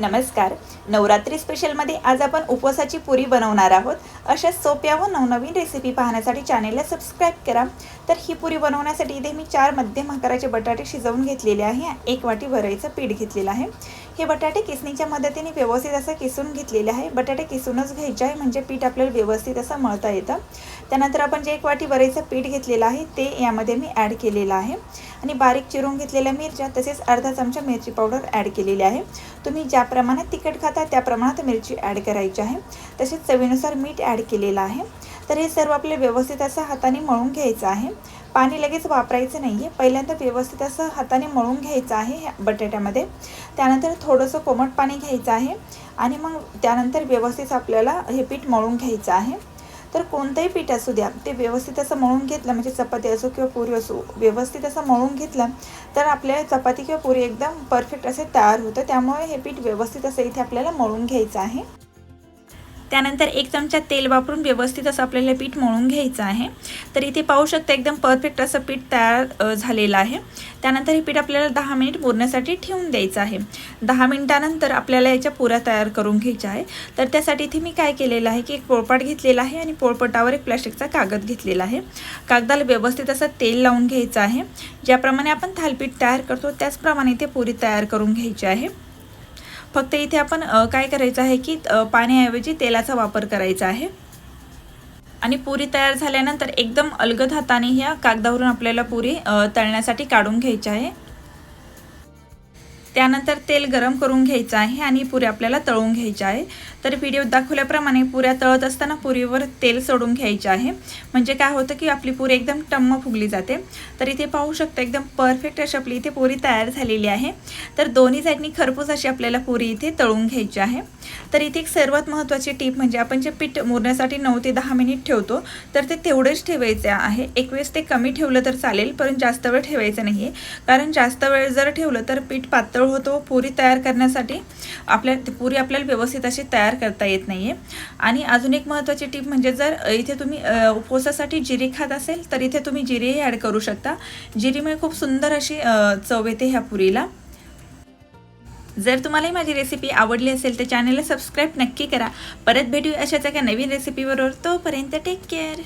नमस्कार. नवरात्री स्पेशलमध्ये आज आपण उपवासाची पुरी बनवणार आहोत. अशा सोप्या व नवनवीन रेसिपी पाहण्यासाठी चॅनेलला सबस्क्राईब करा. तर ही पुरी बनवण्यासाठी इथे मी चार मध्यम आकाराचे बटाटे शिजवून घेतलेले आहे. एक वाटी वरईचं पीठ घेतलेलं आहे. हे बटाटे किसणीच्या मदतीने व्यवस्थित असं किसून घेतलेले आहे. बटाटे किसूनच घ्यायचे आहे म्हणजे पीठ आपल्याला व्यवस्थित असं मळता येतं. त्यानंतर आपण जे एक वाटी वरईचं पीठ घेतलेलं आहे ते यामध्ये मी ॲड केलेलं आहे. आणि बारीक चिरून घेतलेल्या मिरच्या तसेच अर्धा चमचा मिरची पावडर ॲड केलेली आहे. तुम्ही ज्या प्रमाणात तिखट खाता त्या प्रमाणात मिरची ॲड करायची आहे. तसेच चवीनुसार मीठ ॲड केलेलं आहे. तर हे सर्व आपले व्यवस्थित असं हाताने मळून घ्यायचं आहे. पाणी लगेच वापरायचं नाही आहे पहिल्यांदा व्यवस्थित असं हाताने मळून घ्यायचं आहे ह्या बटाट्यामध्ये. त्यानंतर थोडंसं कोमट पाणी घ्यायचं आहे. आणि मग त्यानंतर व्यवस्थित आपल्याला हे पीठ मळून घ्यायचं आहे. तर कोणतंही पीठ असू द्या ते व्यवस्थित असं मळून घेतलं म्हणजे चपाती असो किंवा पुरी असो व्यवस्थित असं मळून घेतलं तर आपल्या चपाती किंवा पुरी एकदम परफेक्ट असे तयार होतं. त्यामुळे हे पीठ व्यवस्थित असं इथे आपल्याला मळून घ्यायचं आहे. त्यानंतर एक चमचा तेल वापरून व्यवस्थित असं आपल्याला पीठ मळून घ्यायचं आहे. तर इथे पाहू शकता एकदम परफेक्ट असं पीठ तयार झालेलं आहे. त्यानंतर हे पीठ आपल्याला दहा मिनिट मुरण्यासाठी ठेवून द्यायचं आहे. दहा मिनिटानंतर आपल्याला याच्या पुऱ्या तयार करून घ्यायच्या आहे. तर त्यासाठी इथे मी काय केलेलं आहे की एक पोळपाट घेतलेला आहे आणि पोळपटावर एक प्लास्टिकचा कागद घेतलेला आहे. कागदाला व्यवस्थित असं तेल लावून घ्यायचं आहे. ज्याप्रमाणे आपण थालपीठ तयार करतो त्याचप्रमाणे इथे पुरी तयार करून घ्यायची आहे. फक्त इथे आपण काय करायचं आहे की पाण्याऐवजी तेलाचा वापर करायचा आहे. आणि पुरी तयार झाल्यानंतर एकदम अलगद हाताने ह्या कागदावरून आपल्याला पुरी तळण्यासाठी काढून घ्यायची आहे. त्यानंतर तेल गरम करून घ्यायचं आहे आणि पुऱ्या आपल्याला तळून घ्यायच्या आहे. तर व्हिडिओ दाखवल्याप्रमाणे पुऱ्या तळत असताना पुरीवर तेल सोडून घ्यायचे आहे. म्हणजे काय होतं की आपली पुरी एकदम टम्म फुगली जाते. तर इथे पाहू शकता एकदम परफेक्ट अशी आपली इथे पुरी तयार झालेली आहे. तर दोन्ही साईडनी खरपूस अशी आपल्याला पुरी इथे तळून घ्यायची आहे. तर इथे एक सर्वात महत्त्वाची टीप म्हणजे आपण जे पीठ मुरण्यासाठी नऊ ते दहा मिनिट ठेवतो तर ते तेवढेच ठेवायचे आहे. एक वेळेस ते कमी ठेवलं तर चालेल पण जास्त वेळ ठेवायचं नाही आहे कारण जास्त वेळ जर ठेवलं तर पीठ पातळ होतो पुरी तयार करण्यासाठी आपल्या पुरी आपल्याला व्यवस्थित अशी तयार करता येत नाही आहे आणि अजून एक महत्त्वाची टीप म्हणजे जर इथे तुम्ही उपवासासाठी जिरे खात असेल तर इथे तुम्ही जिरेही ॲड करू शकता. जिरीमुळे खूप सुंदर अशी चव येते ह्या पुरीला. जर तुम्हालाही माझी रेसिपी आवडली असेल तर चॅनलला सबस्क्राईब नक्की करा. परत भेटू अशाच एका नवीन रेसिपीबरोबर तोपर्यंत टेक केअर